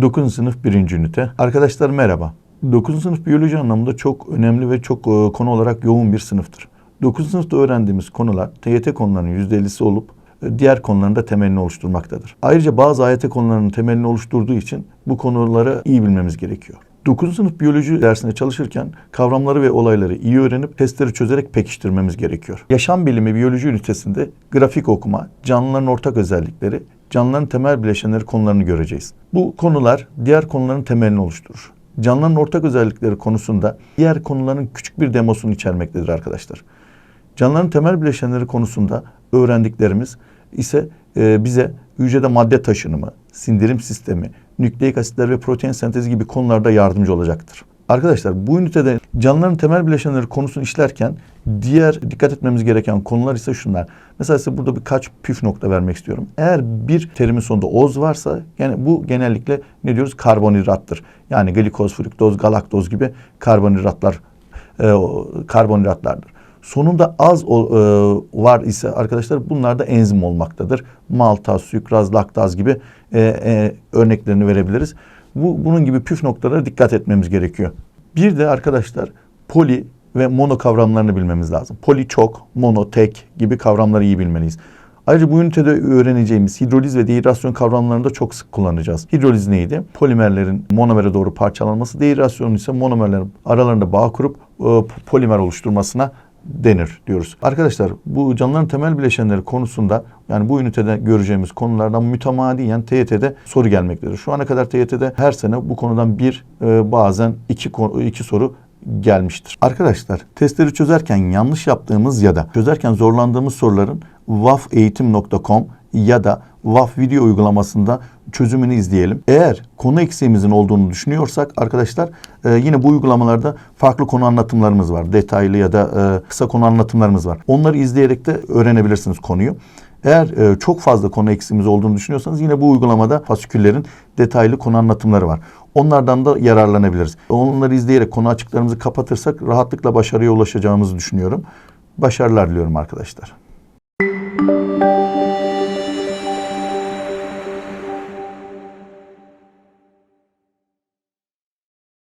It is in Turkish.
Dokuzuncu sınıf birinci ünite. Arkadaşlar merhaba. Dokuzuncu sınıf biyoloji anlamında çok önemli ve çok e, konu olarak yoğun bir sınıftır. Dokuzuncu sınıfta öğrendiğimiz konular TYT konularının %50'si olup e, diğer konuların da temelini oluşturmaktadır. Ayrıca bazı AYT konularının temelini oluşturduğu için bu konuları iyi bilmemiz gerekiyor. 9. sınıf biyoloji dersinde çalışırken kavramları ve olayları iyi öğrenip testleri çözerek pekiştirmemiz gerekiyor. Yaşam bilimi biyoloji ünitesinde grafik okuma, canlıların ortak özellikleri, canlıların temel bileşenleri konularını göreceğiz. Bu konular diğer konuların temelini oluşturur. Canlıların ortak özellikleri konusunda diğer konuların küçük bir demosunu içermektedir arkadaşlar. Canlıların temel bileşenleri konusunda öğrendiklerimiz ise e, bize hücrede madde taşınımı, sindirim sistemi, nükleik asitler ve protein sentezi gibi konularda yardımcı olacaktır. Arkadaşlar bu ünitede canlıların temel bileşenleri konusunu işlerken diğer dikkat etmemiz gereken konular ise şunlar. Mesela size burada birkaç püf nokta vermek istiyorum. Eğer bir terimin sonunda oz varsa yani bu genellikle ne diyoruz karbonhidrattır. Yani glikoz, fruktoz, galaktoz gibi karbonhidratlar e, karbonhidratlardır. Sonunda az o, e, var ise arkadaşlar bunlar da enzim olmaktadır. Maltaz, sükraz, laktaz gibi e, e, örneklerini verebiliriz. Bu bunun gibi püf noktalara dikkat etmemiz gerekiyor. Bir de arkadaşlar poli ve mono kavramlarını bilmemiz lazım. Poli çok, mono tek gibi kavramları iyi bilmeliyiz. Ayrıca bu ünitede öğreneceğimiz hidroliz ve dehidrasyon kavramlarını da çok sık kullanacağız. Hidroliz neydi? Polimerlerin monomere doğru parçalanması, dehidrasyon ise monomerlerin aralarında bağ kurup e, polimer oluşturmasına denir diyoruz. Arkadaşlar bu canlıların temel bileşenleri konusunda yani bu ünitede göreceğimiz konulardan mütemadiyen TYT'de soru gelmektedir. Şu ana kadar TYT'de her sene bu konudan bir e, bazen iki, iki soru gelmiştir. Arkadaşlar testleri çözerken yanlış yaptığımız ya da çözerken zorlandığımız soruların wafeğitim.com ya da WAF video uygulamasında çözümünü izleyelim. Eğer konu eksiğimizin olduğunu düşünüyorsak arkadaşlar e, yine bu uygulamalarda farklı konu anlatımlarımız var. Detaylı ya da e, kısa konu anlatımlarımız var. Onları izleyerek de öğrenebilirsiniz konuyu. Eğer e, çok fazla konu eksiğimiz olduğunu düşünüyorsanız yine bu uygulamada fasiküllerin detaylı konu anlatımları var. Onlardan da yararlanabiliriz. Onları izleyerek konu açıklarımızı kapatırsak rahatlıkla başarıya ulaşacağımızı düşünüyorum. Başarılar diliyorum arkadaşlar.